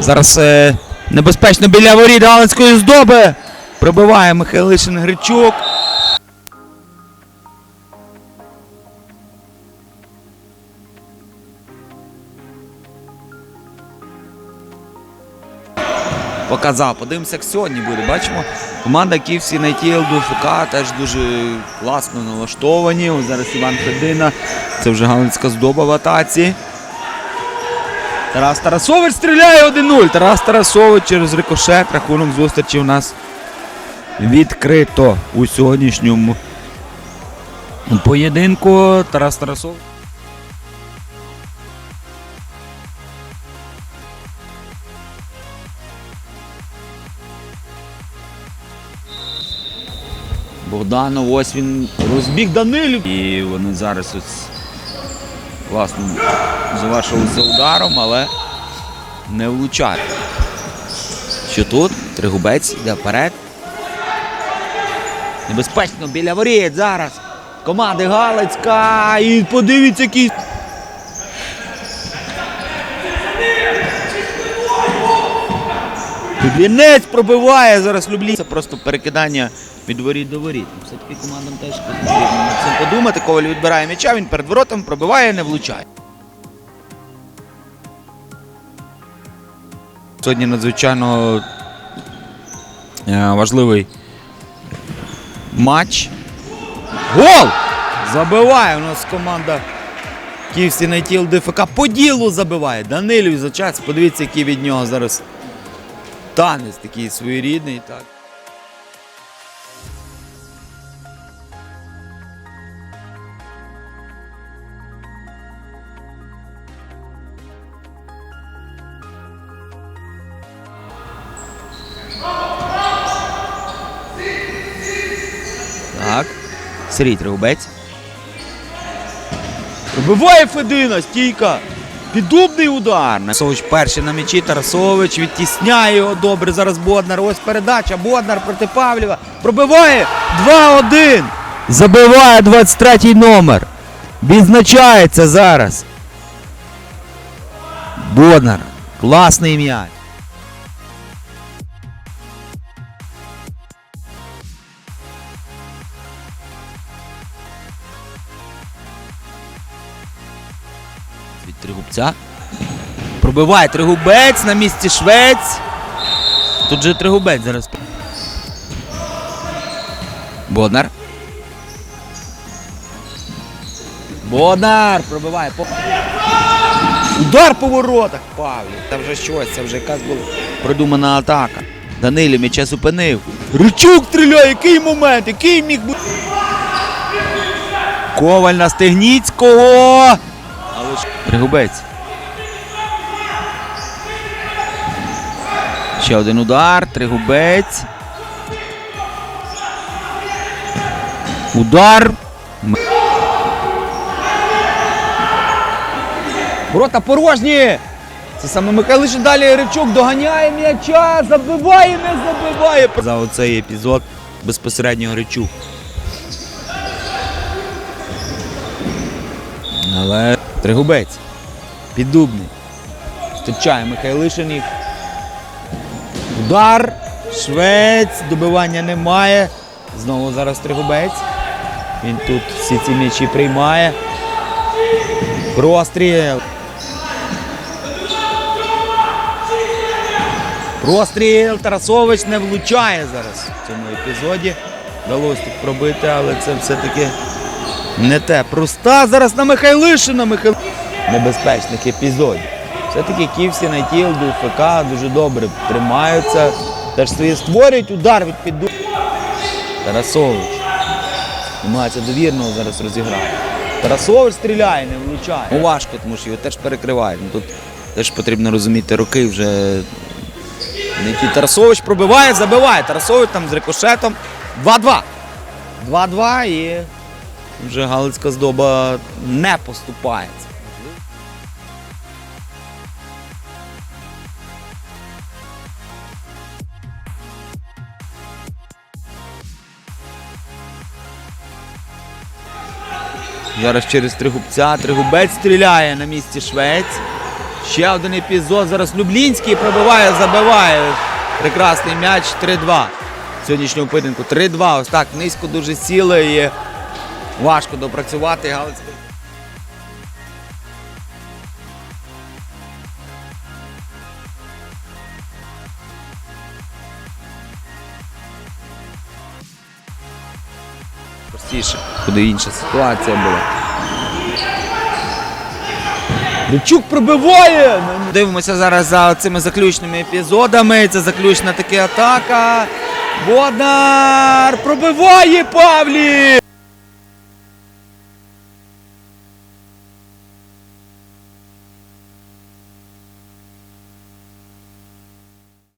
Зараз е, небезпечно біля воріт Галицької здоби. Пробиває Михайлишин Гричук. Показав. Подивимося, як сьогодні буде. Бачимо, команда Київсі до ФК теж дуже класно налаштовані. Ось зараз Іван Федина. Це вже Галицька здоба в атаці. Тарас Тарасович стріляє 1-0. Тарас Тарасович через рикошет. Рахунок зустрічі у нас відкрито у сьогоднішньому поєдинку. Тарас Тарасович. Богданов, ось він розбіг Данилів. І вони зараз ось класно завершилися ударом, але не влучає. Що тут? Тригубець йде вперед. Небезпечно біля воріт зараз. Команди Галицька. І подивіться, який. Підвінець пробиває зараз Люблін. Це просто перекидання від воріт до воріт. Все-таки командам теж потрібно над цим подумати. Коваль відбирає м'яча, він перед воротом пробиває, не влучає. Сьогодні надзвичайно е, важливий матч. Гол! Забиває у нас команда Київсі Найтіл ДФК. По ділу забиває. Данилів за час. Подивіться, який від нього зараз танець такий своєрідний. Так. Так. Сергій Тригубець. Пробиває Федина, стійка. Піддубний удар. Тарасович перший на м'ячі. Тарасович відтісняє його добре. Зараз Боднар. Ось передача. Боднар проти Павлєва. Пробиває 2-1. Забиває 23-й номер. Відзначається зараз. Боднар. Класний м'яч. Від Тригубця. Пробиває Тригубець на місці Швець. Тут же Тригубець зараз. Боднар. Боднар пробиває. Удар по воротах Павлів. Це вже щось, це вже якась була продумана атака. Данилів м'яча зупинив. Ричук стріляє, який момент, який міг бути. Коваль на Стегніцького. Тригубець. Ще один удар. Тригубець. Удар. Ворота порожні. Це саме Михайлишин далі Ричук доганяє м'яча, забиває, не забиває. За оцей епізод безпосередньо Ричук. Але Тригубець. Піддубний. Зустрічає Михайлишин. Удар. Швець. Добивання немає. Знову зараз Тригубець. Він тут всі ці м'ячі приймає. Простріл. Простріл. Тарасович не влучає зараз в цьому епізоді. Вдалося тут пробити, але це все-таки не те. Проста зараз на Михайлишина. Михайл... Небезпечних епізодів. Все-таки Київсі Найтіл до ФК дуже добре тримаються. Теж свої створюють удар від підду. Тарасович. Намагається довірного зараз розіграти. Тарасович стріляє, не влучає. Ну, важко, тому що його теж перекривають. Ну, тут теж потрібно розуміти, роки вже. Тарасович пробиває, забиває. Тарасович там з рикошетом. 2-2. 2-2 і вже Галицька здоба не поступається. Зараз через Тригубця. Тригубець стріляє на місці Швець. Ще один епізод. Зараз Люблінський пробиває, забиває. Прекрасний м'яч 3-2. Сьогоднішнього поєдинку 3-2. Ось так низько дуже сіли і важко допрацювати. Галицька. Простіше, куди інша ситуація була. Дучук пробиває! Дивимося зараз за цими заключними епізодами. Це заключна така атака. Боднар пробиває Павлі!